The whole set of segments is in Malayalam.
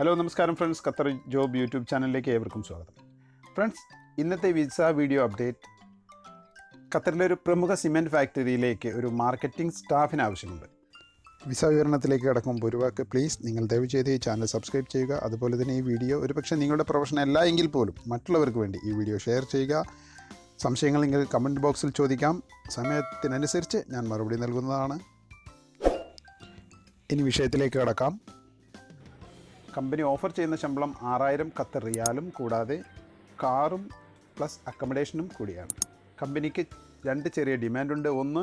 ഹലോ നമസ്കാരം ഫ്രണ്ട്സ് ഖത്തർ ജോബ് യൂട്യൂബ് ചാനലിലേക്ക് ഏവർക്കും സ്വാഗതം. ഫ്രണ്ട്സ് ഇന്നത്തെ വിസ വീഡിയോ അപ്ഡേറ്റ് ഖത്തറിലെ ഒരു പ്രമുഖ സിമെന്റ് ഫാക്ടറിയിലേക്ക് ഒരു മാർക്കറ്റിംഗ് സ്റ്റാഫിന് ആവശ്യമുണ്ട്. വിസ വിവരണത്തിലേക്ക് കടക്കുമ്പോൾ ഒരു വാക്ക് പ്ലീസ് നിങ്ങൾ ദയവ് ചെയ്ത് ഈ ചാനൽ സബ്സ്ക്രൈബ് ചെയ്യുക. അതുപോലെ തന്നെ ഈ വീഡിയോ ഒരു പക്ഷേ നിങ്ങളുടെ പ്രൊഫഷൻ അല്ല എങ്കിൽ പോലും മറ്റുള്ളവർക്ക് വേണ്ടി ഈ വീഡിയോ ഷെയർ ചെയ്യുക. സംശയങ്ങൾ നിങ്ങൾ കമന്റ് ബോക്സിൽ ചോദിക്കാം. സമയത്തിനനുസരിച്ച് ഞാൻ മറുപടി നൽകുന്നതാണ്. ഇനി വിഷയത്തിലേക്ക് കടക്കാം. കമ്പനി ഓഫർ ചെയ്യുന്ന ശമ്പളം ആറായിരം ഖത്തർ റിയാലും കൂടാതെ കാറും പ്ലസ് അക്കമഡേഷനും കൂടിയാണ്. കമ്പനിക്ക് രണ്ട് ചെറിയ ഡിമാൻഡുണ്ട് ഒന്ന്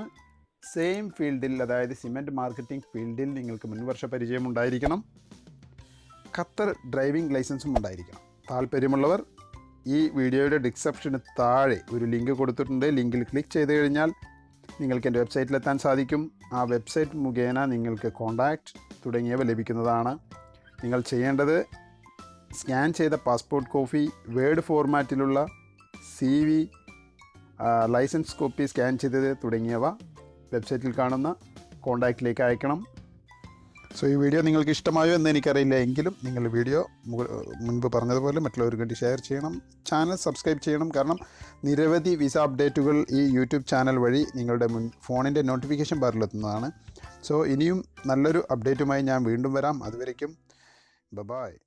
സെയിം ഫീൽഡിൽ അതായത് സിമെന്റ് മാർക്കറ്റിംഗ് ഫീൽഡിൽ നിങ്ങൾക്ക് മുൻവർഷ പരിചയം ഉണ്ടായിരിക്കണം. ഖത്തർ ഡ്രൈവിംഗ് ലൈസൻസും ഉണ്ടായിരിക്കണം. താല്പര്യമുള്ളവർ ഈ വീഡിയോയുടെ ഡിസ്ക്രിപ്ഷന് താഴെ ഒരു ലിങ്ക് കൊടുത്തിട്ടുണ്ട്. ലിങ്കിൽ ക്ലിക്ക് ചെയ്ത് കഴിഞ്ഞാൽ നിങ്ങൾക്ക് എന്റെ വെബ്സൈറ്റിലെത്താൻ സാധിക്കും. ആ വെബ്സൈറ്റ് മുഖേന നിങ്ങൾക്ക് കോണ്ടാക്റ്റ് തുടങ്ങിയവ ലഭിക്കുന്നതാണ്. നിങ്ങൾ ചെയ്യേണ്ടത് സ്കാൻ ചെയ്ത passport copy word ഫോർമാറ്റിലുള്ള C V licence copy scan ചെയ്തത് തുടങ്ങിയവ വെബ്സൈറ്റിൽ കാണുന്ന കോണ്ടാക്റ്റിലേക്ക് അയക്കണം. സോ ഈ വീഡിയോ നിങ്ങൾക്ക് ഇഷ്ടമായോ എന്ന് എനിക്കറിയില്ല എങ്കിലും നിങ്ങൾ വീഡിയോ മുൻപ് പറഞ്ഞതുപോലെ മറ്റുള്ളവർക്ക് വേണ്ടി ഷെയർ ചെയ്യണം ചാനൽ സബ്സ്ക്രൈബ് ചെയ്യണം. കാരണം നിരവധി വിസ അപ്ഡേറ്റുകൾ ഈ യൂട്യൂബ് ചാനൽ വഴി നിങ്ങളുടെ മുൻ ഫോണിന്റെ നോട്ടിഫിക്കേഷൻ ബാറിലെത്തുന്നതാണ്. സോ ഇനിയും നല്ലൊരു അപ്ഡേറ്റുമായി ഞാൻ വീണ്ടും വരാം. അതുവരയ്ക്കും Bye bye.